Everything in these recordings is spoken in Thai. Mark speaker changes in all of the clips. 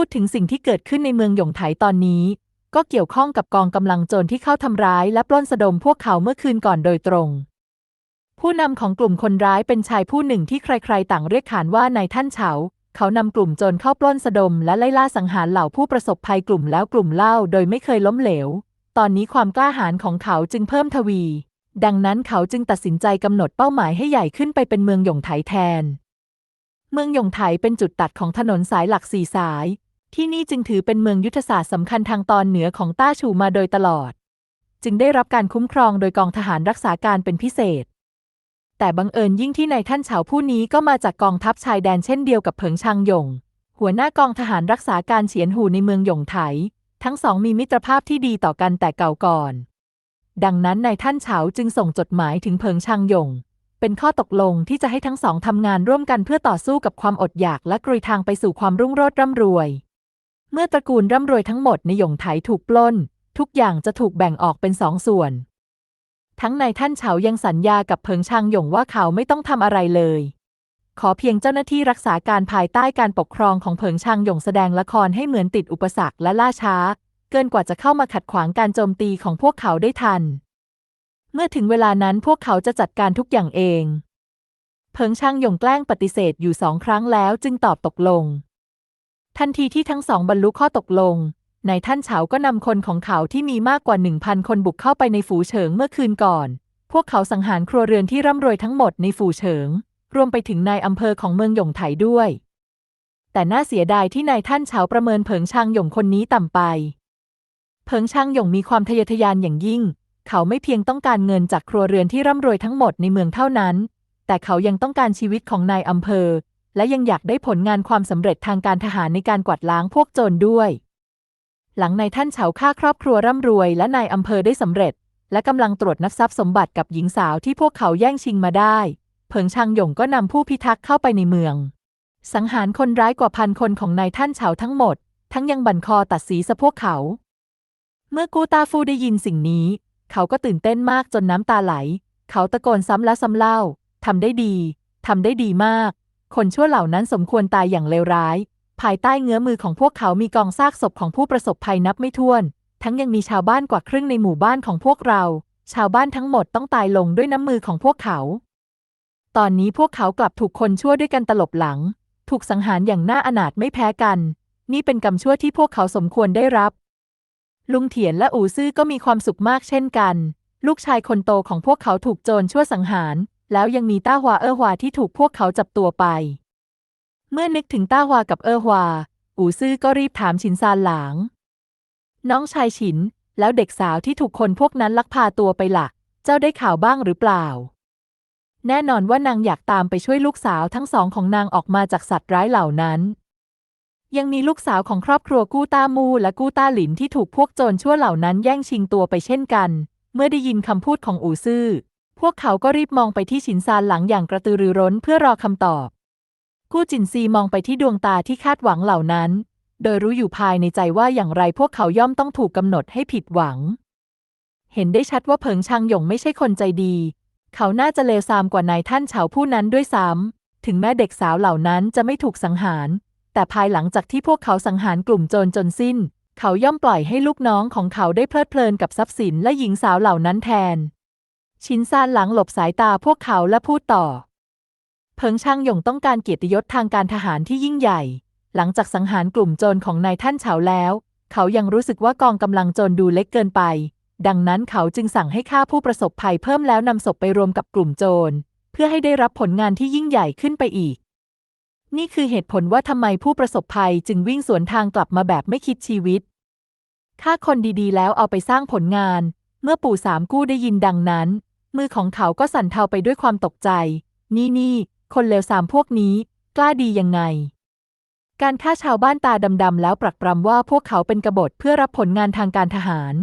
Speaker 1: พูดถึงสิ่งที่เกิดขึ้นในเมืองหยงไถตอนนี้ ก็เกี่ยวข้องกับกองกำลังโจรที่เข้าทำร้ายและปล้นสะดมพวกเขาเมื่อคืนก่อนโดยตรง ผู้นำของกลุ่มคนร้ายเป็นชายผู้หนึ่งที่ใครๆ ต่างเรียกขานว่านายท่านเฉา เขานำกลุ่มโจรเข้าปล้นสะดม และไล่ล่าสังหารเหล่าผู้ประสบภัยกลุ่มแล้วกลุ่มเล่าโดยไม่เคยล้มเหลว ตอนนี้ความกล้าหาญของเขาจึงเพิ่มทวี ดังนั้นเขาจึงตัดสินใจกำหนดเป้าหมายให้ใหญ่ขึ้นไปเป็นเมืองหยงไถแทนเมืองหยงไถเป็นจุดตัดของถนนสายหลักสี่สาย ที่นี่จึงถือเป็นเมืองยุทธศาสตร์สำคัญทางตอนเหนือของต้าชูมาโดยตลอด จึงได้รับการคุ้มครองโดยกองทหารรักษาการเป็นพิเศษ แต่บังเอิญยิ่งที่นายท่านเฉาผู้นี้ก็มาจากกองทัพชายแดนเช่นเดียวกับเผิงชางหยง หัวหน้ากองทหารรักษาการเฉียนหูในเมืองหยงไถ ทั้งสองมีมิตรภาพที่ดีต่อกันแต่เก่าก่อน ดังนั้นนายท่านเฉาจึงส่งจดหมายถึงเผิงชางหยงเป็นข้อตกลงที่จะให้ทั้งสองทำงานร่วมกันเพื่อต่อสู้กับความอดอยากและกรุยทางไปสู่ความรุ่งโรจน์ร่ำรวย เมื่อตระกูลร่ำรวยทั้งหมดในหยงไถถูกปล้น ทุกอย่างจะถูกแบ่งออกเป็นสองส่วน ทั้งนายท่านเฉายังสัญญากับเพิงชางหยงว่าเขาไม่ต้องทำอะไรเลย ขอเพียงเจ้าหน้าที่รักษาการภายใต้การปกครองของเพิงชางหยงแสดงละครให้เหมือนติดอุปสรรคและล่าช้า เกินกว่าจะเข้ามาขัดขวางการโจมตีของพวกเขาได้ทัน เมื่อถึงเวลานั้นพวกเขาจะจัดการทุกอย่างเอง เพิงชางหยงแกล้งปฏิเสธอยู่สองครั้งแล้วจึงตอบตกลง ทันทีที่ทั้งสองบรรลุข้อตกลงนายท่านเฉาก็นำคนของเขาที่มีมากกว่าหนึ่งพันคนบุกเข้าไปในฝูเฉิงเมื่อคืนก่อน พวกเขาสังหารครัวเรือนที่ร่ำรวยทั้งหมดในฝูเฉิง รวมไปถึงนายอำเภอของเมืองหยงไถด้วย แต่น่าเสียดายที่นายท่านเฉาประเมินเผิงชางหยงคนนี้ต่ำไป เผิงชางหยงมีความทะเยอทะยานอย่างยิ่ง เขาไม่เพียงต้องการเงินจากครัวเรือนที่ร่ำรวยทั้งหมดในเมืองเท่านั้น แต่เขายังต้องการชีวิตของนายอำเภอ และยังอยากได้ผลงานความสำเร็จทางการทหารในการกวาดล้างพวกโจรด้วย หลังนายท่านเฉาฆ่าครอบครัวร่ำรวย และนายอำเภอได้สำเร็จ และกำลังตรวจนับทรัพย์สมบัติกับหญิงสาวที่พวกเขาแย่งชิงมาได้ เผิงชางหยงก็นำผู้พิทักษ์เข้าไปในเมือง สังหารคนร้ายกว่าพันคนของนายท่านเฉาทั้งหมด ทั้งยังบั่นคอตัดสีสะพวกเขา เมื่อกูตาฟูได้ยินสิ่งนี้ เขาก็ตื่นเต้นมากจนน้ำตาไหล เขาตะโกนซ้ำและซ้ำเล่าทำได้ดีทำได้ดีมาก คนชั่วเหล่านั้นสมควรตายอย่างเลวร้าย ภายใต้เงื้อมือของพวกเขามีกองซากศพของผู้ประสบภัยนับไม่ถ้วน ทั้งยังมีชาวบ้านกว่าครึ่งในหมู่บ้านของพวกเรา ชาวบ้านทั้งหมดต้องตายลงด้วยน้ำมือของพวกเขา ตอนนี้พวกเขากลับถูกคนชั่วด้วยกันตลบหลัง ถูกสังหารอย่างน่าอนาถไม่แพ้กัน นี่เป็นกรรมชั่วที่พวกเขาสมควรได้รับ ลุงเถียนและอู่ซื่อก็มีความสุขมากเช่นกัน ลูกชายคนโตของพวกเขาถูกโจรชั่วสังหาร แล้วยังมีต้าฮวาเออฮวาที่ถูกพวกเขาจับตัวไป เมื่อนึกถึงต้าฮวากับเออฮวา อู่ซื่อก็รีบถามฉินซานหลาง น้องชายฉิน แล้วเด็กสาวที่ถูกคนพวกนั้นลักพาตัวไปละ่ะเจ้าได้ข่าวบ้างหรือเปล่า แน่นอนว่านางอยากตามไปช่วยลูกสาวทั้งสองของนางออกมาจากสัตว์ร้ายเหล่านั้นยังมีลูกสาวของครอบครัวกู้ต้ามูและกู้ต้าหลินที่ถูกพวกโจรชั่วเหล่านั้นแย่งชิงตัวไปเช่นกัน เมื่อได้ยินคำพูดของอู่ซื่อ พวกเขาก็รีบมองไปที่ฉินซานหลังอย่างกระตือรือร้นเพื่อรอคำตอบ กู้จินซีมองไปที่ดวงตาที่คาดหวังเหล่านั้น โดยรู้อยู่ภายในใจว่าอย่างไรพวกเขาย่อมต้องถูกกำหนดให้ผิดหวัง เห็นได้ชัดว่าเผิงชางหยงไม่ใช่คนใจดี เขาน่าจะเลวทรามกว่านายท่านเฉาผู้นั้นด้วยซ้ำถึงแม้เด็กสาวเหล่านั้นจะไม่ถูกสังหาร แต่ภายหลังจากที่พวกเขาสังหารกลุ่มโจรจนสิ้น เขาย่อมปล่อยให้ลูกน้องของเขาได้เพลิดเพลินกับทรัพย์สินและหญิงสาวเหล่านั้นแทน ชินซานหลังหลบสายตาพวกเขาและพูดต่อ เพิงช่างหยงต้องการเกียรติยศทางการทหารที่ยิ่งใหญ่ หลังจากสังหารกลุ่มโจรของนายท่านเฉาแล้ว เขายังรู้สึกว่ากองกำลังโจรดูเล็กเกินไป ดังนั้นเขาจึงสั่งให้ฆ่าผู้ประสบภัยเพิ่มแล้วนำศพไปรวมกับกลุ่มโจร เพื่อให้ได้รับผลงานที่ยิ่งใหญ่ขึ้นไปอีก นี่คือเหตุผลว่าทำไมผู้ประสบภัยจึงวิ่งสวนทางกลับมาแบบไม่คิดชีวิตฆ่าคนดีๆ แล้วเอาไปสร้างผลงาน เมื่อปู่สามกู้ได้ยินดังนั้น มือของเขาก็สั่นเทาไปด้วยความตกใจ นี่นี่ คนเลวสามพวกนี้ กล้าดียังไง การฆ่าชาวบ้านตาดำๆแล้วปรักปรำว่าพวกเขาเป็นกบฏเพื่อรับผลงานทางการทหาร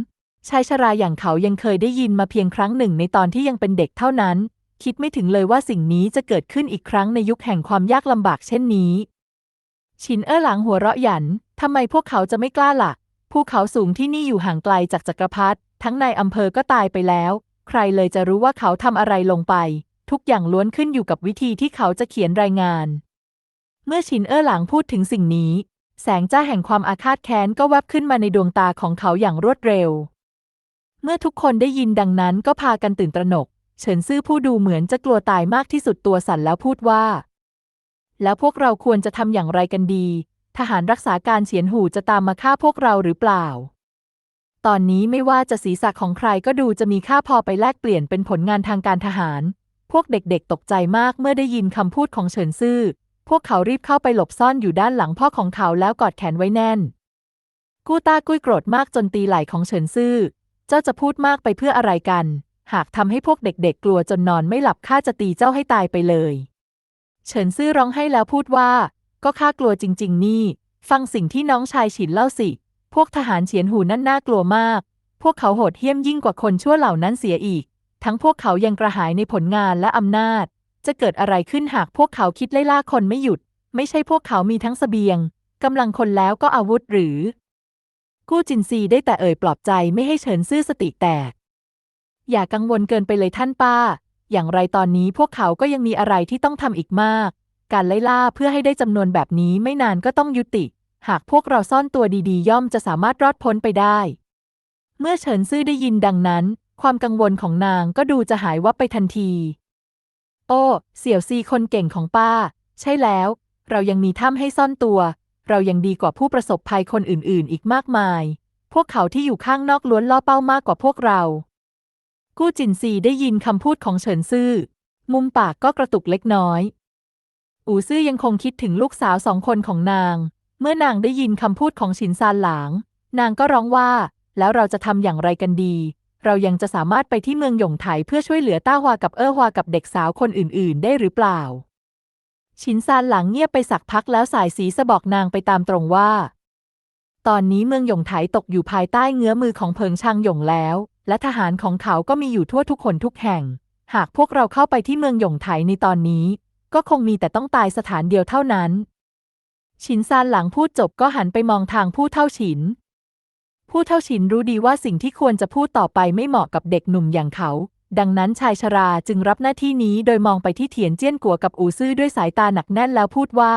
Speaker 1: ชายชราอย่างเขายังเคยได้ยินมาเพียงครั้งหนึ่งในตอนที่ยังเป็นเด็กเท่านั้น คิดไม่ถึงเลยว่าสิ่งนี้จะเกิดขึ้นอีกครั้งในยุคแห่งความยากลำบากเช่นนี้ ชินเอ้อหลังหัวเราะหยันทำไมพวกเขาจะไม่กล้าละ่ะภูเขาสูงที่นี่อยู่ห่างไกลจากจักรพรรดิทั้งในอำเภอก็ตายไปแล้ว ใครเลยจะรู้ว่าเขาทำอะไรลงไป ทุกอย่างล้วนขึ้นอยู่กับวิธีที่เขาจะเขียนรายงาน เมื่อชินเอ้อหลังพูดถึงสิ่งนี้ แสงจ้าแห่งความอาฆาตแค้นก็แวบขึ้นมาในดวงตาของเขาอย่างรวดเร็ว เมื่อทุกคนได้ยินดังนั้นก็พากันตื่นตระหนก เฉินซื่อผู้ดูเหมือนจะกลัวตายมากที่สุดตัวสั่นแล้วพูดว่า แล้วพวกเราควรจะทำอย่างไรกันดี ทหารรักษาการเฉียนหูจะตามมาฆ่าพวกเราหรือเปล่า ตอนนี้ไม่ว่าจะศีรษะของใครก็ดูจะมีค่าพอไปแลกเปลี่ยนเป็นผลงานทางการทหาร พวกเด็กๆตกใจมากเมื่อได้ยินคำพูดของเฉินซื่อ พวกเขารีบเข้าไปหลบซ่อนอยู่ด้านหลังพ่อของเขาแล้วกอดแขนไว้แน่น กู้ต้ากุ้ยโกรธมากจนตีไหล่ของเฉินซื่อ เจ้าจะพูดมากไปเพื่ออะไรกัน หากทำให้พวกเด็กๆกลัวจนนอนไม่หลับข้าจะตีเจ้าให้ตายไปเลย เฉินซื่อร้องให้แล้วพูดว่า ก็ข้ากลัวจริง ๆ นี่ ฟังสิ่งที่น้องชายฉินเล่าสิ พวกทหารเฉียนหูนั่นน่ากลัวมาก พวกเขาโหดเหี้ยมยิ่งกว่าคนชั่วเหล่านั้นเสียอีก ทั้งพวกเขายังกระหายในผลงานและอำนาจ จะเกิดอะไรขึ้นหากพวกเขาคิดไล่ล่าคนไม่หยุด ไม่ใช่พวกเขามีทั้งเสบียงกำลังคนแล้วก็อาวุธหรือ กู้จินซีได้แต่เอ่ยปลอบใจไม่ให้เฉินซื่อสติแตก อย่ากังวลเกินไปเลยท่านป้า อย่างไรตอนนี้พวกเขาก็ยังมีอะไรที่ต้องทำอีกมาก การไล่ล่าเพื่อให้ได้จำนวนแบบนี้ไม่นานก็ต้องยุติ หากพวกเราซ่อนตัวดีๆ ย่อมจะสามารถรอดพ้นไปได้ เมื่อเฉินซื่อได้ยินดังนั้น ความกังวลของนางก็ดูจะหายวับไปทันที โอ้ เสี่ยวซีคนเก่งของป้า ใช่แล้ว เรายังมีถ้ำให้ซ่อนตัว เรายังดีกว่าผู้ประสบภัยคนอื่นๆ อีกมากมาย พวกเขาที่อยู่ข้างนอกล้วนล่อเป้ามากกว่าพวกเรา กู้จินซีได้ยินคำพูดของเฉินซื่อ มุมปากก็กระตุกเล็กน้อย อูซื่อยังคงคิดถึงลูกสาวสองคนของนาง เมื่อนางได้ยินคำพูดของฉินซานหลาง นางก็ร้องว่า แล้วเราจะทำอย่างไรกันดี เรายังจะสามารถไปที่เมืองหยงไถเพื่อช่วยเหลือต้าฮวากับเอ้อฮวากับเด็กสาวคนอื่น ๆ ได้หรือเปล่า ฉินซานหลังเงียบไปสักพักแล้วสายสีสะบอกนางไปตามตรงว่า ตอนนี้เมืองหยงไถตกอยู่ภายใต้เงื้อมือของเพิงชางหยงแล้ว และทหารของเขาก็มีอยู่ทั่วทุกคนทุกแห่ง หากพวกเราเข้าไปที่เมืองหยงไถในตอนนี้ ก็คงมีแต่ต้องตายสถานเดียวเท่านั้น ฉินซานหลังพูดจบก็หันไปมองทางผู้เท่าฉิน ผู้เท่าฉินรู้ดีว่าสิ่งที่ควรจะพูดต่อไปไม่เหมาะกับเด็กหนุ่มอย่างเขา ดังนั้นชายชราจึงรับหน้าที่นี้โดยมองไปที่เถียนเจี้ยนกัวกับอูซื่อด้วยสายตาหนักแน่นแล้วพูดว่า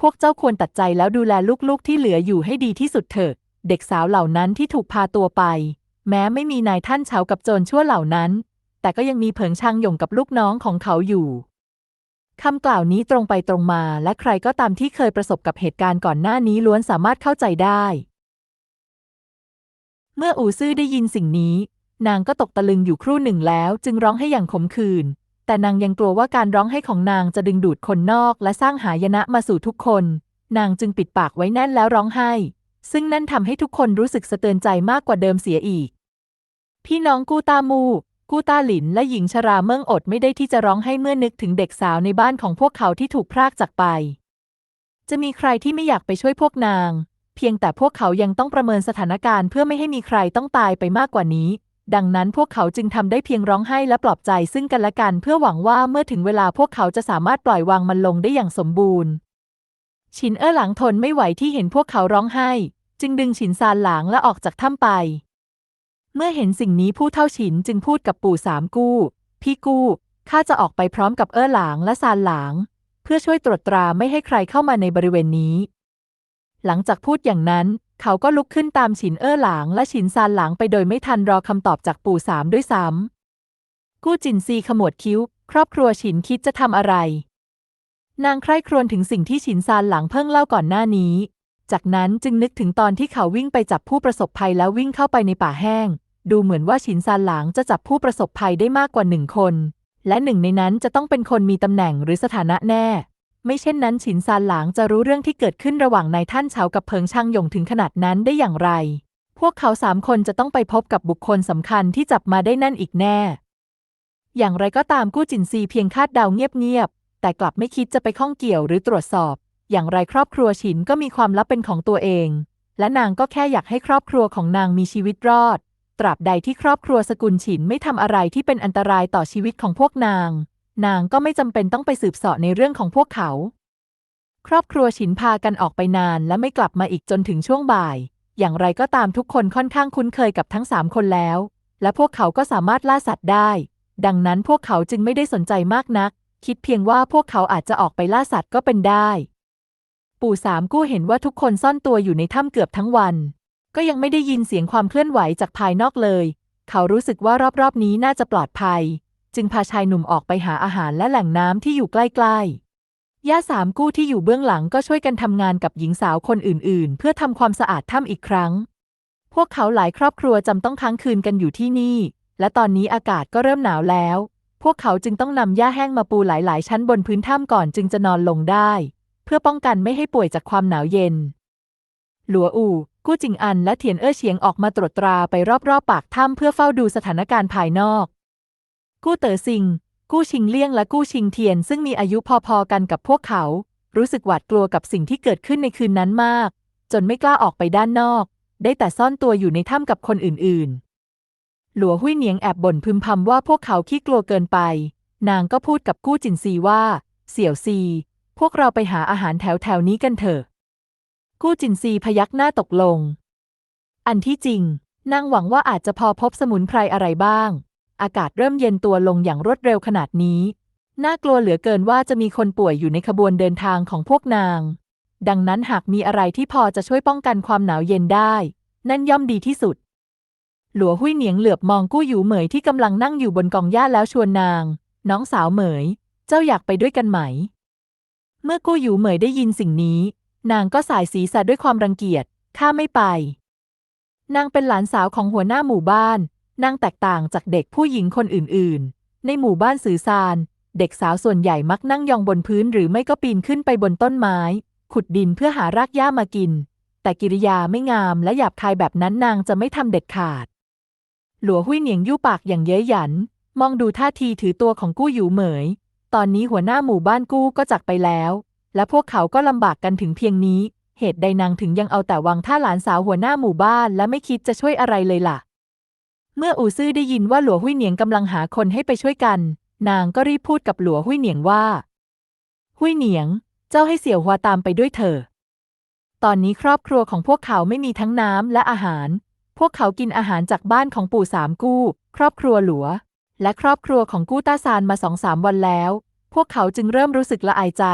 Speaker 1: พวกเจ้าควรตัดใจแล้วดูแลลูกๆที่เหลืออยู่ให้ดีที่สุดเถิด เด็กสาวเหล่านั้นที่ถูกพาตัวไป แม้ไม่มีนายท่านเฉากับโจรชั่วเหล่านั้น แต่ก็ยังมีเผิงชางหยงกับลูกน้องของเขาอยู่ คำกล่าวนี้ตรงไปตรงมา และใครก็ตามที่เคยประสบกับเหตุการณ์ก่อนหน้านี้ล้วนสามารถเข้าใจได้ เมื่ออูซื่อได้ยินสิ่งนี้ นางก็ตกตะลึงอยู่ครู่หนึ่งแล้ว จึงร้องให้อย่างขมขื่นแต่นางยังกลัวว่าการร้องให้ของนางจะดึงดูดคนนอก และสร้างหายนะมาสู่ทุกคน นางจึงปิดปากไว้แน่นแล้วร้องไห้ ซึ่งนั่นทำให้ทุกคนรู้สึกสะเตือนใจมากกว่าเดิมเสียอีก พี่น้องกู้ตามู กู้ตาหลินและหญิงชราเมืองอดไม่ได้ที่จะร้องให้เมื่อนึกถึงเด็กสาวในบ้านของพวกเขาที่ถูกพรากจากไป จะมีใครที่ไม่อยากไปช่วยพวกนาง เพียงแต่พวกเขายังต้องประเมินสถานการณ์เพื่อไม่ให้มีใครต้องตายไปมากกว่านี้ ดังนั้นพวกเขาจึงทำได้เพียงร้องไห้และปลอบใจซึ่งกันและกันเพื่อหวังว่าเมื่อถึงเวลาพวกเขาจะสามารถปล่อยวางมันลงได้อย่างสมบูรณ์ฉินเอ้อหลังทนไม่ไหวที่เห็นพวกเขาร้องไห้ จึงดึงฉินซานหลางและออกจากถ้ำไป เมื่อเห็นสิ่งนี้ผู้เท่าฉินจึงพูดกับปู่สามกู้ พี่กู้ข้าจะออกไปพร้อมกับเอ้อหลางและซานหลาง เพื่อช่วยตรวจตราไม่ให้ใครเข้ามาในบริเวณนี้ หลังจากพูดอย่างนั้น เขาก็ลุกขึ้นตามฉินเอ้อหลางและฉินซานหลางไปโดยไม่ทันรอคำตอบจากปู่สามด้วยซ้ำกู้จินซีขมวดคิ้ว ครอบครัวฉินคิดจะทำอะไร นางใคร่ครวญถึงสิ่งที่ฉินซานหลังเพิ่งเล่าก่อนหน้านี้ จากนั้นจึงนึกถึงตอนที่เขาวิ่งไปจับผู้ประสบภัยแล้ววิ่งเข้าไปในป่าแห้ง ดูเหมือนว่าฉินซานหลางจะจับผู้ประสบภัยได้มากกว่าหนึ่งคน และหนึ่งในนั้นจะต้องเป็นคนมีตำแหน่งหรือสถานะแน่ ไม่เช่นนั้นฉินซานหลางจะรู้เรื่องที่เกิดขึ้นระหว่างนายท่านเฉากับเพิงช่างหยงถึงขนาดนั้นได้อย่างไร พวกเขาสามคนจะต้องไปพบกับบุคคลสำคัญที่จับมาได้นั่นอีกแน่ อย่างไรก็ตามกู้จินซีเพียงคาดเดาเงียบๆแต่กลับไม่คิดจะไปข้องเกี่ยวหรือตรวจสอบ อย่างไรครอบครัวฉินก็มีความลับเป็นของตัวเอง และนางก็แค่อยากให้ครอบครัวของนางมีชีวิตรอด ตราบใดที่ครอบครัวสกุลฉินไม่ทำอะไรที่เป็นอันตรายต่อชีวิตของพวกนาง นางก็ไม่จำเป็นต้องไปสืบเสาะในเรื่องของพวกเขา ครอบครัวฉินพากันออกไปนานและไม่กลับมาอีกจนถึงช่วงบ่าย อย่างไรก็ตามทุกคนค่อนข้างคุ้นเคยกับทั้งสามคนแล้ว และพวกเขาก็สามารถล่าสัตว์ได้ ดังนั้นพวกเขาจึงไม่ได้สนใจมากนัก คิดเพียงว่าพวกเขาอาจจะออกไปล่าสัตว์ก็เป็นได้ ปู่สามกู้เห็นว่าทุกคนซ่อนตัวอยู่ในถ้ำเกือบทั้งวัน ก็ยังไม่ได้ยินเสียงความเคลื่อนไหวจากภายนอกเลย เขารู้สึกว่ารอบๆนี้น่าจะปลอดภัย จึงพาชายหนุ่มออกไปหาอาหารและแหล่งน้ำที่อยู่ใกล้ๆ ย่าสามกู้ที่อยู่เบื้องหลังก็ช่วยกันทำงานกับหญิงสาวคนอื่นๆ เพื่อทำความสะอาดถ้ำอีกครั้ง พวกเขาหลายครอบครัวจำต้องค้างคืนกันอยู่ที่นี่ และตอนนี้อากาศก็เริ่มหนาวแล้ว พวกเขาจึงต้องนำหญ้าแห้งมาปูหลายๆ ชั้นบนพื้นถ้ำก่อนจึงจะนอนลงได้ เพื่อป้องกันไม่ให้ป่วยจากความหนาวเย็น หลัวอู่กู้จิงอันและเทียนเอ้อเฉียงออกมาตรวจตราไปรอบๆปากถ้ำเพื่อเฝ้าดูสถานการณ์ภายนอก กู้เต๋อซิง กู้ชิงเลี่ยงและกู้ชิงเทียนซึ่งมีอายุพอๆกันกับพวกเขา รู้สึกหวาดกลัวกับสิ่งที่เกิดขึ้นในคืนนั้นมาก จนไม่กล้าออกไปด้านนอก ได้แต่ซ่อนตัวอยู่ในถ้ำกับคนอื่นๆ หลัวหุยเหนียงแอบบ่นพึมพำว่าพวกเขาขี้กลัวเกินไป นางก็พูดกับกู้จินซีว่า เสี่ยวซี พวกเราไปหาอาหารแถวแถวๆนี้กันเถอะ กู้จินซีพยักหน้าตกลง อันที่จริง นางหวังว่าอาจจะพอพบสมุนไพรอะไรบ้าง อากาศเริ่มเย็นตัวลงอย่างรวดเร็วขนาดนี้ น่ากลัวเหลือเกินว่าจะมีคนป่วยอยู่ในขบวนเดินทางของพวกนาง ดังนั้นหากมีอะไรที่พอจะช่วยป้องกันความหนาวเย็นได้ นั่นย่อมดีที่สุด หลัวหุยเหนียงเหลือบมองกู้หยูเหมยที่กำลังนั่งอยู่บนกองหญ้าแล้วชวนนาง น้องสาวเหมย เจ้าอยากไปด้วยกันไหม เมื่อกู้หยูเหมยได้ยินสิ่งนี้ นางก็สายศีรษะด้วยความรังเกียจ ข้าไม่ไป นางเป็นหลานสาวของหัวหน้าหมู่บ้าน นางแตกต่างจากเด็กผู้หญิงคนอื่นๆ ในหมู่บ้านสื่อซานเด็กสาวส่วนใหญ่มักนั่งยองบนพื้นหรือไม่ก็ปีนขึ้นไปบนต้นไม้ ขุดดินเพื่อหารากหญ้ามากิน แต่กิริยาไม่งามและหยาบคายแบบนั้นนางจะไม่ทำเด็ดขาด หลัวหุยเหนียงยู่ปากอย่างเย้ยหยัน มองดูท่าทีถือตัวของกู้หยูเหมย ตอนนี้หัวหน้าหมู่บ้านกู้ก็จากไปแล้ว และพวกเขาก็ลำบากกันถึงเพียงนี้ เหตุใดนางถึงยังเอาแต่วังท่าหลานสาวหัวหน้าหมู่บ้าน และไม่คิดจะช่วยอะไรเลยล่ะ เมื่ออูซื่อได้ยินว่าหลัวหุยเหนียงกำลังหาคนให้ไปช่วยกัน นางก็รีบพูดกับหลัวหุยเหนียงว่า หุยเหนียง เจ้าให้เสี่ยวหัวตามไปด้วยเถอะตอนนี้ครอบครัวของพวกเขาไม่มีทั้งน้ำและอาหาร พวกเขากินอาหารจากบ้านของปู่สามกู้ ครอบครัวหลัว และครอบครัวของกู้ต้าซานมาสองสามวันแล้ว พวกเขาจึงเริ่มรู้สึกละอายใจ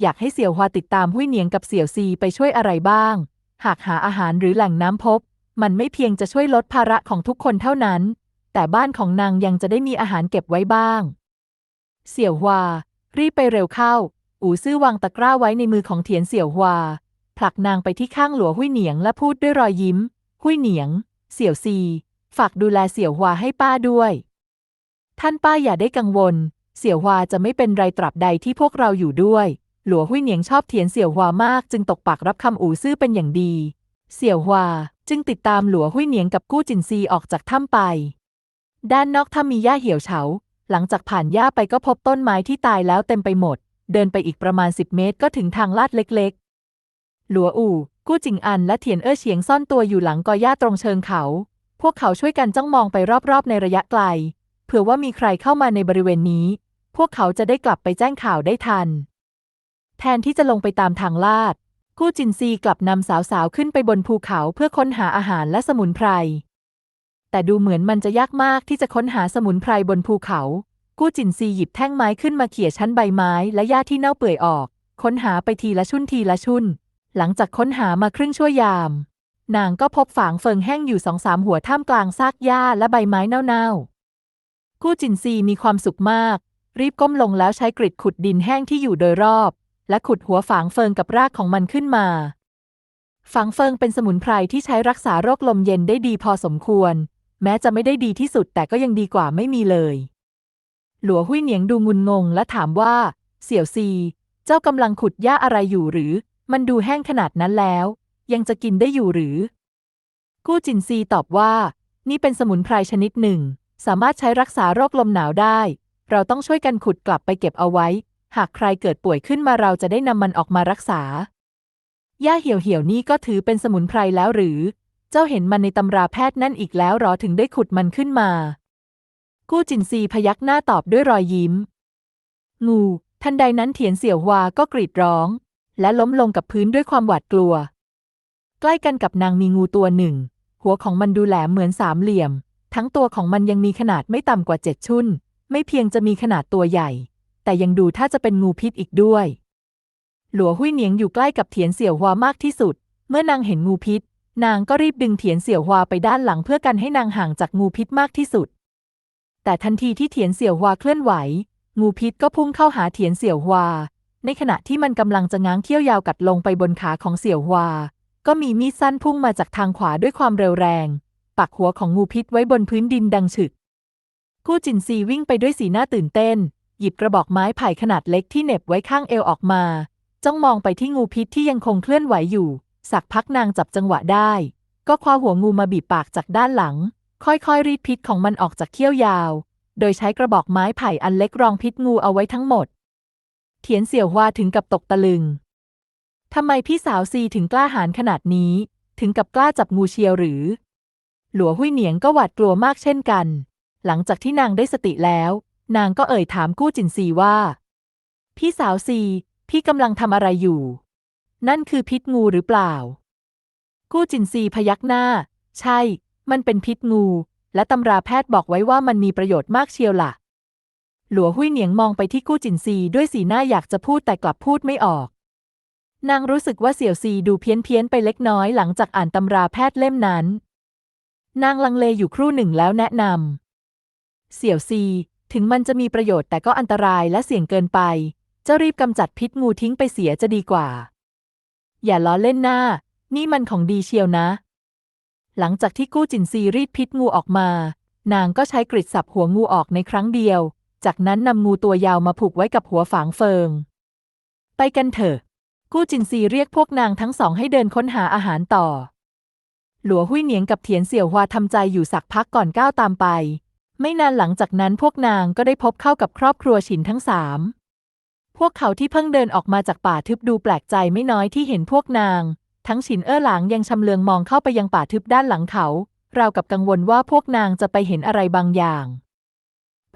Speaker 1: อยากให้เสี่ยวฮวาติดตามหุยเหนียงกับเสี่ยวซีไปช่วยอะไรบ้าง หากหาอาหารหรือแหล่งน้ำพบ มันไม่เพียงจะช่วยลดภาระของทุกคนเท่านั้น แต่บ้านของนางยังจะได้มีอาหารเก็บไว้บ้าง เสี่ยวฮวา รีบไปเร็วเข้า อูซื่อวางตะกร้าไว้ในมือของเถียนเสี่ยวฮวา ผลักนางไปที่ข้างหลัวหุยเหนียงและพูดด้วยรอยยิ้ม หุยเหนียง เสี่ยวซี ฝากดูแลเสี่ยวฮวาให้ป้าด้วย ท่านป้าอย่าได้กังวล เสี่ยวฮวาจะไม่เป็นไรตราบใดที่พวกเราอยู่ด้วย หลัวหุยเหนียงชอบเถียนเสี่ยวฮวามากจึงตกปากรับคำอู่ซื่อเป็นอย่างดี เสี่ยวฮวาจึงติดตามหลัวหุยเหนียงกับกู้จินซีออกจากถ้ำไป ด้านนอกถ้ำมีหญ้าเหี่ยวเฉา หลังจากผ่านหญ้าไปก็พบต้นไม้ที่ตายแล้วเต็มไปหมด เดินไปอีกประมาณ 10 เมตรก็ถึงทางลาดเล็กๆ หลัวอู่ กู้จิงอันและเทียนเอ้อเฉียงซ่อนตัวอยู่หลังกอหญ้าตรงเชิงเขา พวกเขาช่วยกันจ้องมองไปรอบๆ ในระยะไกล เผื่อว่ามีใครเข้ามาในบริเวณนี้ พวกเขาจะได้กลับไปแจ้งข่าวได้ทัน แทนที่จะลงไปตามทางลาด กู้จินซีกลับนำสาวๆขึ้นไปบนภูเขาเพื่อค้นหาอาหารและสมุนไพร แต่ดูเหมือนมันจะยากมากที่จะค้นหาสมุนไพรบนภูเขา กู้จินซีหยิบแท่งไม้ขึ้นมาเขี่ยชั้นใบไม้และหญ้าที่เน่าเปื่อยออก ค้นหาไปทีละชุนทีละชุนหลังจากค้นหามาครึ่งชั่วยาม นางก็พบฝางเฟิงแห้งอยู่สองสามหัวท่ามกลางซากหญ้าและใบไม้เน่าๆ กู้จินซีมีความสุขมาก รีบก้มลงแล้วใช้กริดขุดดินแห้งที่อยู่โดยรอบ และขุดหัวฝางเฟิงกับรากของมันขึ้นมาฝางเฟิงเป็นสมุนไพรที่ใช้รักษาโรคลมเย็นได้ดีพอสมควร แม้จะไม่ได้ดีที่สุดแต่ก็ยังดีกว่าไม่มีเลย หลัวหุยเหนียงดูงุนงงและถามว่า เสี่ยวซี เจ้ากำลังขุดหญ้าอะไรอยู่หรือ มันดูแห้งขนาดนั้นแล้ว ยังจะกินได้อยู่หรือ กู้จินซีตอบว่า นี่เป็นสมุนไพรชนิดหนึ่ง สามารถใช้รักษาโรคลมหนาวได้ เราต้องช่วยกันขุดกลับไปเก็บเอาไว้ หากใครเกิดป่วยขึ้นมาเราจะได้นำมันออกมารักษาหญ้าเหี่ยวเหี่ยวๆนี่ก็ถือเป็นสมุนไพรแล้วหรือ เจ้าเห็นมันในตำราแพทย์นั่นอีกแล้วหรอถึงได้ขุดมันขึ้นมา กู้จินซีพยักหน้าตอบด้วยรอยยิ้ม งู ทันใดนั้นเถียนเสี่ยวฮวาก็กรีดร้อง และล้มลงกับพื้นด้วยความหวาดกลัว ใกล้กันกับนางมีงูตัวหนึ่ง หัวของมันดูแหลมเหมือนสามเหลี่ยม ทั้งตัวของมันยังมีขนาดไม่ต่ำกว่าเจ็ดชุนไม่เพียงจะมีขนาดตัวใหญ่ แต่ยังดูถ้าจะเป็นงูพิษอีกด้วย หลัวหุยเหนียงอยู่ใกล้กับเถียนเสี่ยวฮวามากที่สุด เมื่อนางเห็นงูพิษ นางก็รีบดึงเถียนเสี่ยวฮวาไปด้านหลังเพื่อกันให้นางห่างจากงูพิษมากที่สุด แต่ทันทีที่เถียนเสี่ยวฮวาเคลื่อนไหว งูพิษก็พุ่งเข้าหาเถียนเสี่ยวฮวา ในขณะที่มันกำลังจะง้างเขี้ยวยาวกัดลงไปบนขาของเสี่ยวฮวา ก็มีมีดสั้นพุ่งมาจากทางขวาด้วยความเร็วแรง ปักหัวของงูพิษไว้บนพื้นดินดังฉึกกู้จินซีวิ่งไปด้วยสีหน้าตื่นเต้น หยิบกระบอกไม้ไผ่ขนาดเล็กที่เหน็บไว้ข้างเอวออกมา จ้องมองไปที่งูพิษที่ยังคงเคลื่อนไหวอยู่ สักพักนางจับจังหวะได้ ก็คว้าหัวงูมาบีบปากจากด้านหลัง ค่อยๆ รีดพิษของมันออกจากเขี้ยวยาว โดยใช้กระบอกไม้ไผ่อันเล็กรองพิษงูเอาไว้ทั้งหมดเทียนเสี่ยวฮวาถึงกับตกตะลึงทำไมพี่สาวซีถึงกล้าหาญขนาดนี้ ถึงกับกล้าจับงูเชียวหรือ หลัวหุยเหนียงก็หวาดกลัวมากเช่นกัน หลังจากที่นางได้สติแล้ว นางก็เอ่ยถามกู้จินซีว่า พี่สาวซี พี่กำลังทำอะไรอยู่ นั่นคือพิษงูหรือเปล่า กู้จินซีพยักหน้า ใช่ มันเป็นพิษงู และตำราแพทย์บอกไว้ว่ามันมีประโยชน์มากเชียวล่ะ หลัวหุยเหนียงมองไปที่กู้จินซีด้วยสีหน้าอยากจะพูดแต่กลับพูดไม่ออก นางรู้สึกว่าเสี่ยวซีดูเพี้ยนเพี้ยนไปเล็กน้อยหลังจากอ่านตำราแพทย์เล่มนั้น นางลังเลอยู่ครู่หนึ่งแล้วแนะนำเสี่ยวซี ถึงมันจะมีประโยชน์แต่ก็อันตรายและเสี่ยงเกินไปเจ้ารีบกำจัดพิษงูทิ้งไปเสียจะดีกว่า อย่าล้อเล่นหน้า นี่มันของดีเชียวนะ หลังจากที่กู้จินซีรีดพิษงูออกมา นางก็ใช้กริดสับหัวงูออกในครั้งเดียว จากนั้นนำงูตัวยาวมาผูกไว้กับหัวฝางเฟิง ไปกันเถอะ กู้จินซีเรียกพวกนางทั้งสองให้เดินค้นหาอาหารต่อ หลัวหุยเหนียงกับเถียนเสี่ยวฮวาทำใจอยู่สักพักก่อนก้าวตามไป ไม่นานหลังจากนั้นพวกนางก็ได้พบเข้ากับครอบครัวฉินทั้งสามพวกเขาที่เพิ่งเดินออกมาจากป่าทึบดูแปลกใจไม่น้อยที่เห็นพวกนาง ทั้งฉินเอ้อหลางยังชำเลืองมองเข้าไปยังป่าทึบด้านหลังเขา ราวกับกังวลว่าพวกนางจะไปเห็นอะไรบางอย่าง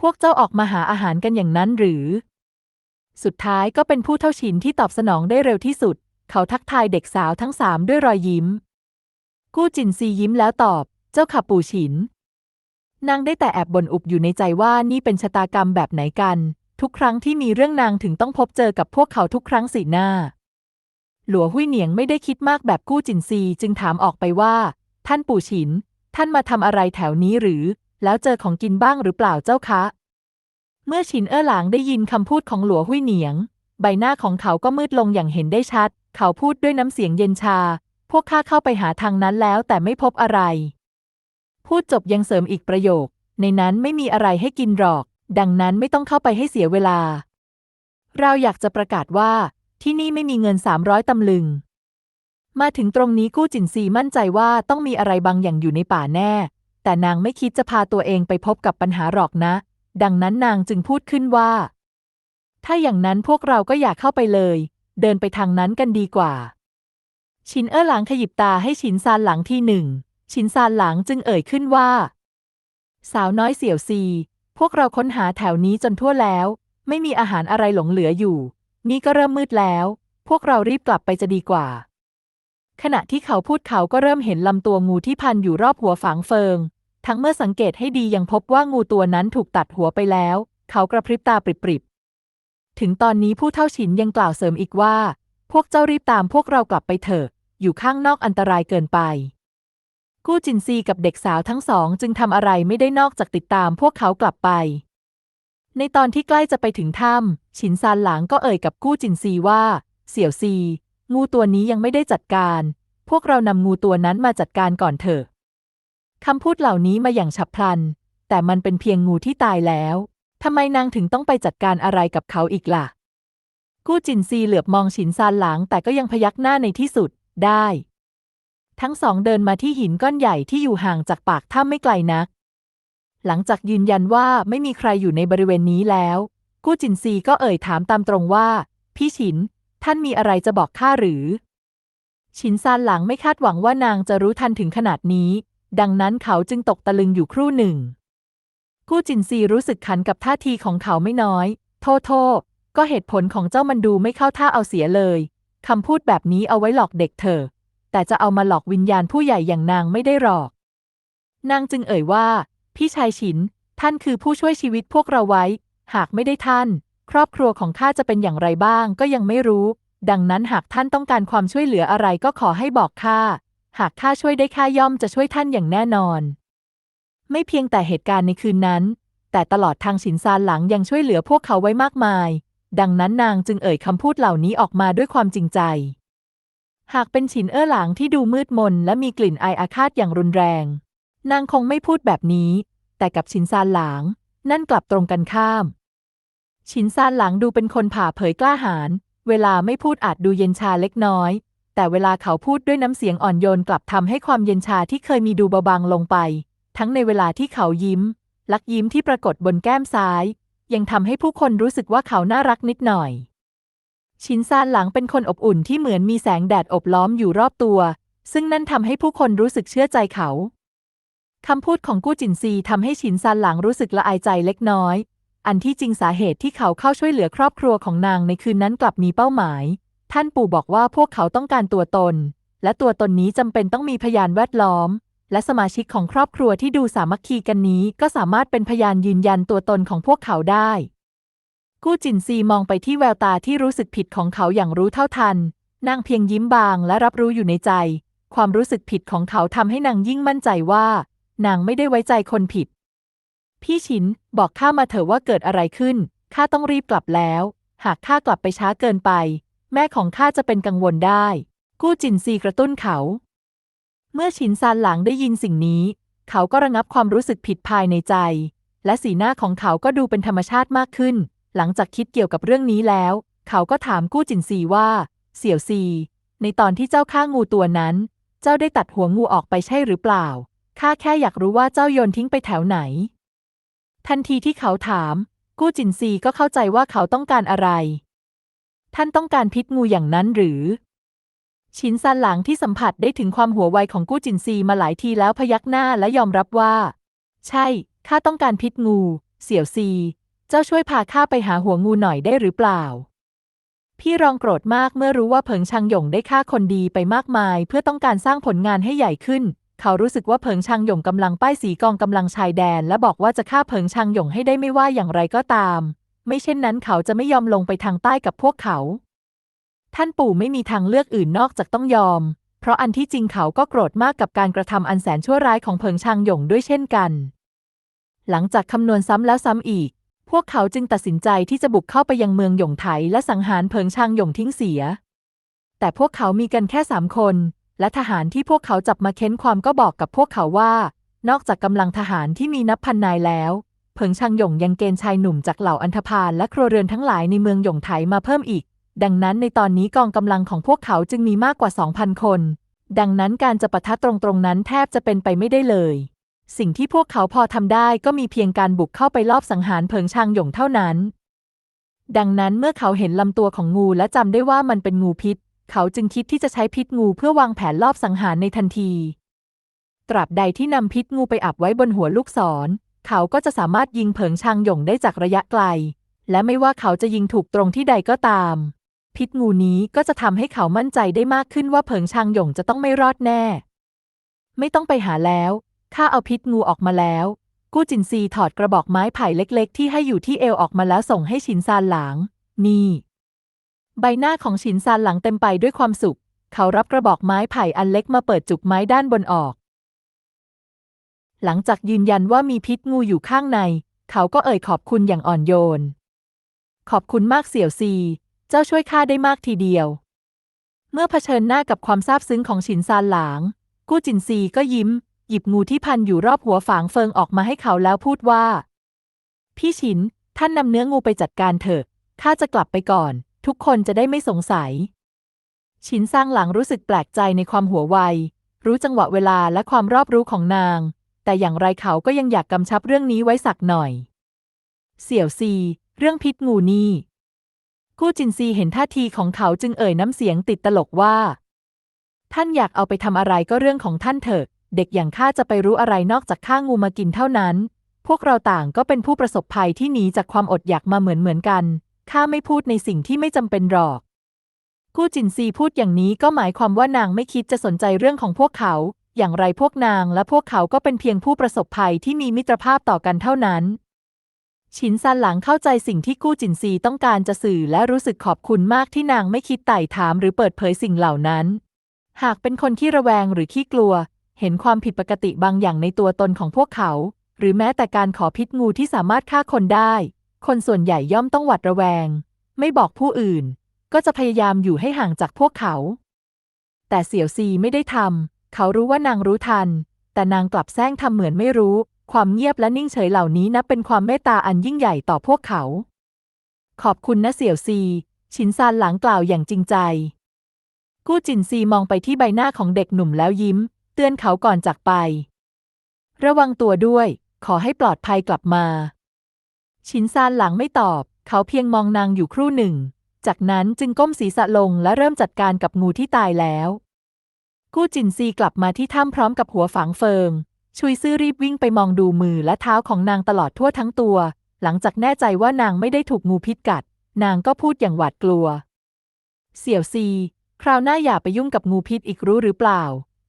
Speaker 1: พวกเจ้าออกมาหาอาหารกันอย่างนั้นหรือ สุดท้ายก็เป็นผู้เท่าฉินที่ตอบสนองได้เร็วที่สุด เขาทักทายเด็กสาวทั้งสามด้วยรอยยิ้ม กู้จินซียิ้มแล้วตอบ เจ้าขับปู่ฉิน นางได้แต่แอบบ่นอุบอยู่ในใจว่านี่เป็นชะตากรรมแบบไหนกัน ทุกครั้งที่มีเรื่องนางถึงต้องพบเจอกับพวกเขาทุกครั้งสีหน้า หลัวหุยเหนียงไม่ได้คิดมากแบบกู้จินซีจึงถามออกไปว่า ท่านปู่ฉิน ท่านมาทำอะไรแถวนี้หรือ แล้วเจอของกินบ้างหรือเปล่าเจ้าคะ เมื่อฉินเอ้อหลางได้ยินคำพูดของหลัวหุยเหนียง ใบหน้าของเขาก็มืดลงอย่างเห็นได้ชัด เขาพูดด้วยน้ำเสียงเย็นชา พวกข้าเข้าไปหาทางนั้นแล้วแต่ไม่พบอะไร พูดจบยังเสริมอีกประโยค ในนั้นไม่มีอะไรให้กินหรอก ดังนั้นไม่ต้องเข้าไปให้เสียเวลา เราอยากจะประกาศว่า ที่นี่ไม่มีเงินสามร้อยตำลึง มาถึงตรงนี้กู้จินซีมั่นใจว่าต้องมีอะไรบางอย่างอยู่ในป่าแน่ แต่นางไม่คิดจะพาตัวเองไปพบกับปัญหาหรอกนะ ดังนั้นนางจึงพูดขึ้นว่า ถ้าอย่างนั้นพวกเราก็อยากเข้าไปเลย เดินไปทางนั้นกันดีกว่า ชินเอ้อหลางขยิบตาให้ชินซานหลังที่หนึ่ง ชินซานหลังจึงเอ่ยขึ้นว่า สาวน้อยเสี่ยวซี พวกเราค้นหาแถวนี้จนทั่วแล้ว ไม่มีอาหารอะไรหลงเหลืออยู่ นี่ก็เริ่มมืดแล้ว พวกเรารีบกลับไปจะดีกว่า ขณะที่เขาพูดเขาก็เริ่มเห็นลำตัวงูที่พันอยู่รอบหัวฝางเฟิง ทั้งเมื่อสังเกตให้ดียังพบว่างูตัวนั้นถูกตัดหัวไปแล้ว เขากระพริบตาปริบๆถึงตอนนี้ผู้เท่าฉินยังกล่าวเสริมอีกว่า พวกเจ้ารีบตามพวกเรากลับไปเถอะอยู่ข้างนอกอันตรายเกินไป กู้จินซีกับเด็กสาวทั้งสองจึงทำอะไรไม่ได้นอกจากติดตามพวกเขากลับไป ในตอนที่ใกล้จะไปถึงถ้ำฉินซานหลางก็เอ่ยกับกู้จินซีว่า เสี่ยวซี งูตัวนี้ยังไม่ได้จัดการ พวกเรานำงูตัวนั้นมาจัดการก่อนเถอะคำพูดเหล่านี้มาอย่างฉับพลัน แต่มันเป็นเพียงงูที่ตายแล้วทำไมนางถึงต้องไปจัดการอะไรกับเขาอีกล่ะ กู้จินซีเหลือบมองฉินซานหลางแต่ก็ยังพยักหน้าในที่สุดได้ ทั้งสองเดินมาที่หินก้อนใหญ่ที่อยู่ห่างจากปากถ้ำไม่ไกลนัก หลังจากยืนยันว่าไม่มีใครอยู่ในบริเวณนี้แล้ว กู้จินซีก็เอ่ยถามตามตรงว่า พี่ฉิน ท่านมีอะไรจะบอกข้าหรือ ฉินซานหลังไม่คาดหวังว่านางจะรู้ทันถึงขนาดนี้ ดังนั้นเขาจึงตกตะลึงอยู่ครู่หนึ่ง กู้จินซีรู้สึกขันกับท่าทีของเขาไม่น้อย โทษโทษก็เหตุผลของเจ้ามันดูไม่เข้าท่าเอาเสียเลยคำพูดแบบนี้เอาไว้หลอกเด็กเธอ แต่จะเอามาหลอกวิญญาณผู้ใหญ่อย่างนางไม่ได้หรอก นางจึงเอ่ยว่า พี่ชายฉิน ท่านคือผู้ช่วยชีวิตพวกเราไว้ หากไม่ได้ท่าน ครอบครัวของข้าจะเป็นอย่างไรบ้างก็ยังไม่รู้ ดังนั้นหากท่านต้องการความช่วยเหลืออะไรก็ขอให้บอกข้า หากข้าช่วยได้ข้าย่อมจะช่วยท่านอย่างแน่นอน ไม่เพียงแต่เหตุการณ์ในคืนนั้น แต่ตลอดทางฉินซานหลังยังช่วยเหลือพวกเขาไว้มากมาย ดังนั้นนางจึงเอ่ยคำพูดเหล่านี้ออกมาด้วยความจริงใจ หากเป็นฉินเอ้อหลางที่ดูมืดมนและมีกลิ่นอายอาฆาตอย่างรุนแรง นางคงไม่พูดแบบนี้ แต่กับฉินซานหลาง นั่นกลับตรงกันข้าม ฉินซานหลางดูเป็นคนผ่าเผยกล้าหาญเวลาไม่พูดอาจดูเย็นชาเล็กน้อย แต่เวลาเขาพูดด้วยน้ำเสียงอ่อนโยนกลับทำให้ความเย็นชาที่เคยมีดูเบาบางลงไป ทั้งในเวลาที่เขายิ้ม ลักยิ้มที่ปรากฏบนแก้มซ้าย ยังทำให้ผู้คนรู้สึกว่าเขาน่ารักนิดหน่อย ชินซานหลังเป็นคนอบอุ่นที่เหมือนมีแสงแดดอบล้อมอยู่รอบตัว ซึ่งนั่นทำให้ผู้คนรู้สึกเชื่อใจเขา คำพูดของกู้จินซีทำให้ชินซานหลังรู้สึกละอายใจเล็กน้อย อันที่จริงสาเหตุที่เขาเข้าช่วยเหลือครอบครัวของนางในคืนนั้นกลับมีเป้าหมาย ท่านปู่บอกว่าพวกเขาต้องการตัวตน และตัวตนนี้จำเป็นต้องมีพยานแวดล้อม และสมาชิกของครอบครัวที่ดูสามัคคีกันนี้ก็สามารถเป็นพยานยืนยันตัวตนของพวกเขาได้ กู้จินซีมองไปที่แววตาที่รู้สึกผิดของเขาอย่างรู้เท่าทัน นางเพียงยิ้มบางและรับรู้อยู่ในใจ ความรู้สึกผิดของเขาทำให้นางยิ่งมั่นใจว่า นางไม่ได้ไว้ใจคนผิด พี่ชินบอกข้ามาเถอะว่าเกิดอะไรขึ้น ข้าต้องรีบกลับแล้ว หากข้ากลับไปช้าเกินไป แม่ของข้าจะเป็นกังวลได้ กู้จินซีกระตุ้นเขา เมื่อชินซานหลังได้ยินสิ่งนี้ เขาก็ระงับความรู้สึกผิดภายในใจ และสีหน้าของเขาก็ดูเป็นธรรมชาติมากขึ้น หลังจากคิดเกี่ยวกับเรื่องนี้แล้ว เขาก็ถามกู้จินซีว่า เสี่ยวซี ในตอนที่เจ้าฆ่างูตัวนั้น เจ้าได้ตัดหัวงูออกไปใช่หรือเปล่า ข้าแค่อยากรู้ว่าเจ้าโยนทิ้งไปแถวไหน ทันทีที่เขาถาม กู้จินซีก็เข้าใจว่าเขาต้องการอะไร ท่านต้องการพิษงูอย่างนั้นหรือ ชินซานหลังที่สัมผัสได้ถึงความหัวไวของกู้จินซีมาหลายทีแล้วพยักหน้าและยอมรับว่า ใช่ ข้าต้องการพิษงู เสี่ยวซี เจ้าช่วยพาข้าไปหาหัวงูหน่อยได้หรือเปล่า พี่รองโกรธมากเมื่อรู้ว่าเผิงชังหยงได้ฆ่าคนดีไปมากมาย เพื่อต้องการสร้างผลงานให้ใหญ่ขึ้น เขารู้สึกว่าเผิงชังหยงกำลังป้ายสีกองกำลังชายแดน และบอกว่าจะฆ่าเผิงชังหยงให้ได้ไม่ว่าอย่างไรก็ตาม ไม่เช่นนั้นเขาจะไม่ยอมลงไปทางใต้กับพวกเขา ท่านปู่ไม่มีทางเลือกอื่นนอกจากต้องยอม เพราะอันที่จริงเขาก็โกรธมากกับการกระทำอันแสนชั่วร้ายของเผิงชังหยงด้วยเช่นกันหลังจากคำนวณซ้ำแล้วซ้ำอีก พวกเขาจึงตัดสินใจที่จะบุกเข้าไปยังเมืองหยงไถและสังหารเผิงชังหยงทิ้งเสีย แต่พวกเขามีกันแค่สามคน และทหารที่พวกเขาจับมาเค้นความก็บอกกับพวกเขาว่า นอกจากกำลังทหารที่มีนับพันนายแล้วเผิงชังหยงยังเกณฑ์ชายหนุ่มจากเหล่าอันธพาลและครัวเรือนทั้งหลายในเมืองหยงไถมาเพิ่มอีก ดังนั้นในตอนนี้กองกำลังของพวกเขาจึงมีมากกว่า 2,000 คน ดังนั้นการจะปะทะตรงๆนั้นแทบจะเป็นไปไม่ได้เลย สิ่งที่พวกเขาพอทำได้ก็มีเพียงการบุกเข้าไปลอบสังหารเผิงชางหยงเท่านั้น ดังนั้นเมื่อเขาเห็นลำตัวของงูและจำได้ว่ามันเป็นงูพิษ เขาจึงคิดที่จะใช้พิษงูเพื่อวางแผนลอบสังหารในทันที ตราบใดที่นำพิษงูไปอับไว้บนหัวลูกศร เขาก็จะสามารถยิงเผิงชางหยงได้จากระยะไกล และไม่ว่าเขาจะยิงถูกตรงที่ใดก็ตาม พิษงูนี้ก็จะทำให้เขามั่นใจได้มากขึ้นว่าเผิงชางหยงจะต้องไม่รอดแน่ ไม่ต้องไปหาแล้ว ข้าเอาพิษงูออกมาแล้ว กู้จินซีถอดกระบอกไม้ไผ่เล็กๆ ที่ให้อยู่ที่เอวออกมาแล้วส่งให้ชินซานหลาง นี่ ใบหน้าของชินซานหลังเต็มไปด้วยความสุข เขารับกระบอกไม้ไผ่อันเล็กมาเปิดจุกไม้ด้านบนออก หลังจากยืนยันว่ามีพิษงูอยู่ข้างใน เขาก็เอ่ยขอบคุณอย่างอ่อนโยน ขอบคุณมากเสี่ยวซี เจ้าช่วยข้าได้มากทีเดียว เมื่อเผชิญหน้ากับความซาบซึ้งของฉินซานหลาง กู้จินซีก็ยิ้ม หยิบงูที่พันอยู่รอบหัวฝางเฟิงออกมาให้เขาแล้วพูดว่า พี่ฉิน ท่านนำเนื้องูไปจัดการเถอะ ข้าจะกลับไปก่อน ทุกคนจะได้ไม่สงสัยฉินซางหลังรู้สึกแปลกใจในความหัวไว รู้จังหวะเวลาและความรอบรู้ของนาง แต่อย่างไรเขาก็ยังอยากกำชับเรื่องนี้ไว้สักหน่อย เสี่ยวซี เรื่องพิษงูนี่กู้จินซีเห็นท่าทีของเขาจึงเอ่ยน้ำเสียงติดตลกว่า ท่านอยากเอาไปทำอะไรก็เรื่องของท่านเถอะ เด็กอย่างข้าจะไปรู้อะไรนอกจากฆ่างูมากินเท่านั้น พวกเราต่างก็เป็นผู้ประสบภัยที่หนีจากความอดอยากมาเหมือนเหมือนกัน ข้าไม่พูดในสิ่งที่ไม่จำเป็นหรอก กู้จินซีพูดอย่างนี้ก็หมายความว่านางไม่คิดจะสนใจเรื่องของพวกเขา อย่างไรพวกนางและพวกเขาก็เป็นเพียงผู้ประสบภัยที่มีมิตรภาพต่อกันเท่านั้น ชินซันหลังเข้าใจสิ่งที่กู้จินซีต้องการจะสื่อและรู้สึกขอบคุณมากที่นางไม่คิดไต่ถามหรือเปิดเผยสิ่งเหล่านั้น หากเป็นคนที่ระแวงหรือขี้กลัว เห็นความผิดปกติบางอย่างในตัวตนของพวกเขา หรือแม้แต่การขอพิษงูที่สามารถฆ่าคนได้ คนส่วนใหญ่ย่อมต้องหวัดระแวง ไม่บอกผู้อื่น ก็จะพยายามอยู่ให้ห่างจากพวกเขา แต่เสี่ยวซีไม่ได้ทำเขารู้ว่านางรู้ทัน แต่นางกลับแซงทำเหมือนไม่รู้ ความเงียบและนิ่งเฉยเหล่านี้นับเป็นความเมตตาอันยิ่งใหญ่ต่อพวกเขา ขอบคุณนะเสี่ยวซีชินซานหลังกล่าวอย่างจริงใจ กู้จินซีมองไปที่ใบหน้าของเด็กหนุ่มแล้วยิ้ม ตือนเขาก่อนจากไป ระวังตัวด้วย ขอให้ปลอดภัยกลับมา ชินซานหลังไม่ตอบ เขาเพียงมองนางอยู่ครู่หนึ่ง จากนั้นจึงก้มศีรษะลงและเริ่มจัดการกับงูที่ตายแล้ว กู้จินซีกลับมาที่ถ้ำพร้อมกับหัวฝังเฟิง ชุยซื่อรีบวิ่งไปมองดูมือและเท้าของนางตลอดทั่วทั้งตัว หลังจากแน่ใจว่านางไม่ได้ถูกงูพิษกัด นางก็พูดอย่างหวาดกลัว เสี่ยวซี คราวหน้าอย่าไปยุ่งกับงูพิษอีกรู้หรือเปล่า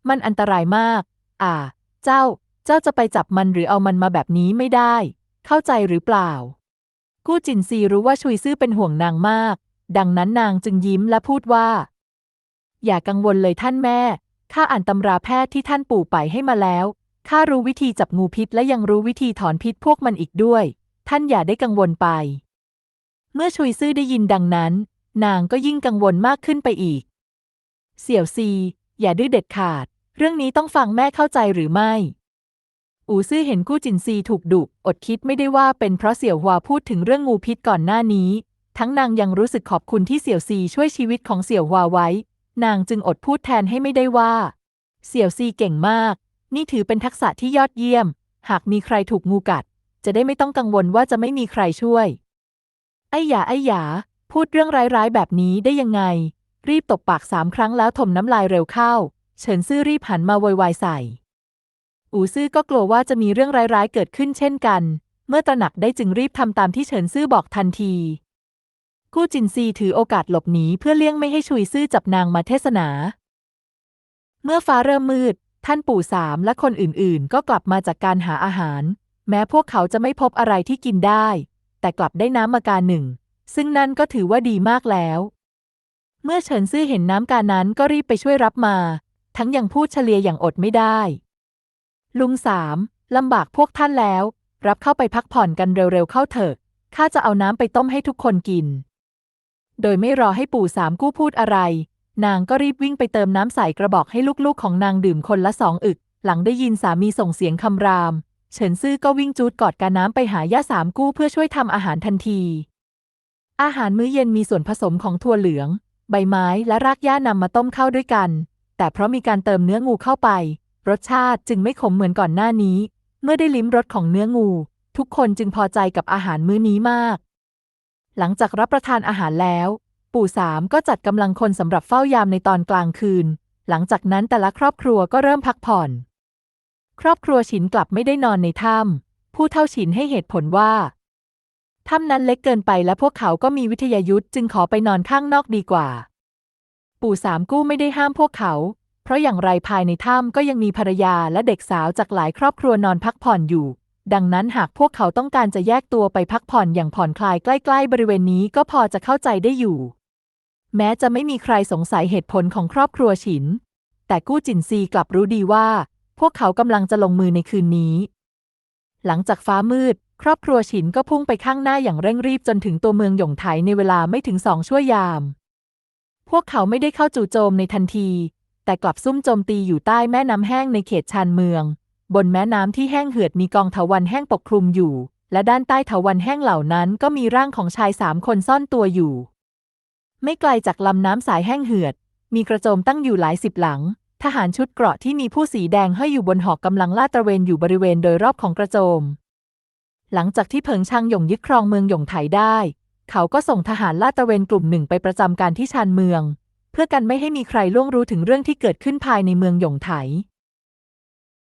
Speaker 1: มันอันตรายมาก อ่า เจ้า เจ้าจะไปจับมันหรือเอามันมาแบบนี้ไม่ได้ เข้าใจหรือเปล่า กู้จินซีรู้ว่าชุยซื่อเป็นห่วงนางมาก ดังนั้นนางจึงยิ้มและพูดว่า อย่ากังวลเลยท่านแม่ ข้าอ่านตำราแพทย์ที่ท่านปู่ไปให้มาแล้ว ข้ารู้วิธีจับงูพิษและยังรู้วิธีถอนพิษพวกมันอีกด้วย ท่านอย่าได้กังวลไป เมื่อชุยซื่อได้ยินดังนั้น นางก็ยิ่งกังวลมากขึ้นไปอีก เสี่ยวซี อย่าดื้อเด็ดขาด เรื่องนี้ต้องฟังแม่เข้าใจหรือไม่ อูซื่อเห็นกู้จินซีถูกดุอดคิดไม่ได้ว่าเป็นเพราะเสี่ยวหวาพูดถึงเรื่องงูพิษก่อนหน้านี้ ทั้งนางยังรู้สึกขอบคุณที่เสี่ยวซีช่วยชีวิตของเสี่ยวหวาไว้ นางจึงอดพูดแทนให้ไม่ได้ว่า เสี่ยวซีเก่งมาก นี่ถือเป็นทักษะที่ยอดเยี่ยม หากมีใครถูกงูกัด จะได้ไม่ต้องกังวลว่าจะไม่มีใครช่วย ไอ้หยาไอ้หยาพูดเรื่องร้ายๆแบบนี้ได้ยังไง รีบตบปากสามครั้งแล้วถมน้ำลายเร็วเข้า เฉินซื่อรีบหันมาโวยวายใส่ อูซื่อก็กลัวว่าจะมีเรื่องร้ายๆเกิดขึ้นเช่นกัน เมื่อตระหนักได้จึงรีบทำตามที่เฉินซื่อบอกทันที กู้จินซีถือโอกาสหลบหนีเพื่อเลี่ยงไม่ให้ชุยซื่อจับนางมาเทศนา เมื่อฟ้าเริ่มมืด ท่านปู่สามและคนอื่นๆ ก็กลับมาจากการหาอาหาร แม้พวกเขาจะไม่พบอะไรที่กินได้ แต่กลับได้น้ำมากาหนึ่ง ซึ่งนั่นก็ถือว่าดีมากแล้ว เมื่อเฉินซื่อเห็นน้ำกานั้นก็รีบไปช่วยรับมา ทั้งยังพูดเฉลียอย่างอดไม่ได้ ลุงสามลำบากพวกท่านแล้ว รับเข้าไปพักผ่อนกันเร็วๆเข้าเถอะข้าจะเอาน้ำไปต้มให้ทุกคนกิน โดยไม่รอให้ปู่สามกู้พูดอะไร นางก็รีบวิ่งไปเติมน้ำใส่กระบอกให้ลูกๆของนางดื่มคนละสองอึก หลังได้ยินสามีส่งเสียงคำราม เฉินซื่อก็วิ่งจูดกอดกาน้ำไปหาย่าสามกู้เพื่อช่วยทำอาหารทันที อาหารมื้อเย็นมีส่วนผสมของถั่วเหลือง ใบไม้และรากหญ้านำมาต้มเข้าด้วยกัน แต่เพราะมีการเติมเนื้องูเข้าไป รสชาติจึงไม่ขมเหมือนก่อนหน้านี้ เมื่อได้ลิ้มรสของเนื้องู ทุกคนจึงพอใจกับอาหารมื้อนี้มาก หลังจากรับประทานอาหารแล้ว ปู่สามก็จัดกำลังคนสำหรับเฝ้ายามในตอนกลางคืน หลังจากนั้นแต่ละครอบครัวก็เริ่มพักผ่อน ครอบครัวฉินกลับไม่ได้นอนในถ้ำผู้เท่าฉินให้เหตุผลว่าถ้ำนั้นเล็กเกินไปและพวกเขาก็มีวิทยายุทธจึงขอไปนอนข้างนอกดีกว่า ปู่สามกู้ไม่ได้ห้ามพวกเขา เพราะอย่างไรภายในถ้ำก็ยังมีภรรยาและเด็กสาวจากหลายครอบครัวนอนพักผ่อนอยู่ ดังนั้นหากพวกเขาต้องการจะแยกตัวไปพักผ่อนอย่างผ่อนคลายใกล้ ๆ บริเวณนี้ก็พอจะเข้าใจได้อยู่ แม้จะไม่มีใครสงสัยเหตุผลของครอบครัวฉิน แต่กู้จินซีกลับรู้ดีว่า พวกเขากำลังจะลงมือในคืนนี้ หลังจากฟ้ามืด ครอบครัวฉินก็พุ่งไปข้างหน้าอย่างเร่งรีบจนถึงตัวเมืองหยงไถในเวลาไม่ถึงสองชั่วยาม พวกเขาไม่ได้เข้าจู่โจมในทันที แต่กลับซุ่มโจมตีอยู่ใต้แม่น้ำแห้งในเขตชานเมือง บนแม่น้ำที่แห้งเหือดมีกองเถาวัลย์แห้งปกคลุมอยู่ และด้านใต้เถาวัลย์แห้งเหล่านั้นก็มีร่างของชายสามคนซ่อนตัวอยู่ ไม่ไกลจากลำน้ำสายแห้งเหือด มีกระโจมตั้งอยู่หลายสิบหลัง ทหารชุดเกราะที่มีผู้สีแดงห้อยอยู่บนหอกกำลังลาดตระเวนอยู่บริเวณโดยรอบของกระโจม หลังจากที่เผิงชางหยงยึดครองเมืองหยงไถได้ เขาก็ส่งทหารลาดตระเวนกลุ่มหนึ่งไปประจำการที่ชานเมือง เพื่อกันไม่ให้มีใครล่วงรู้ถึงเรื่องที่เกิดขึ้นภายในเมืองหยงไถ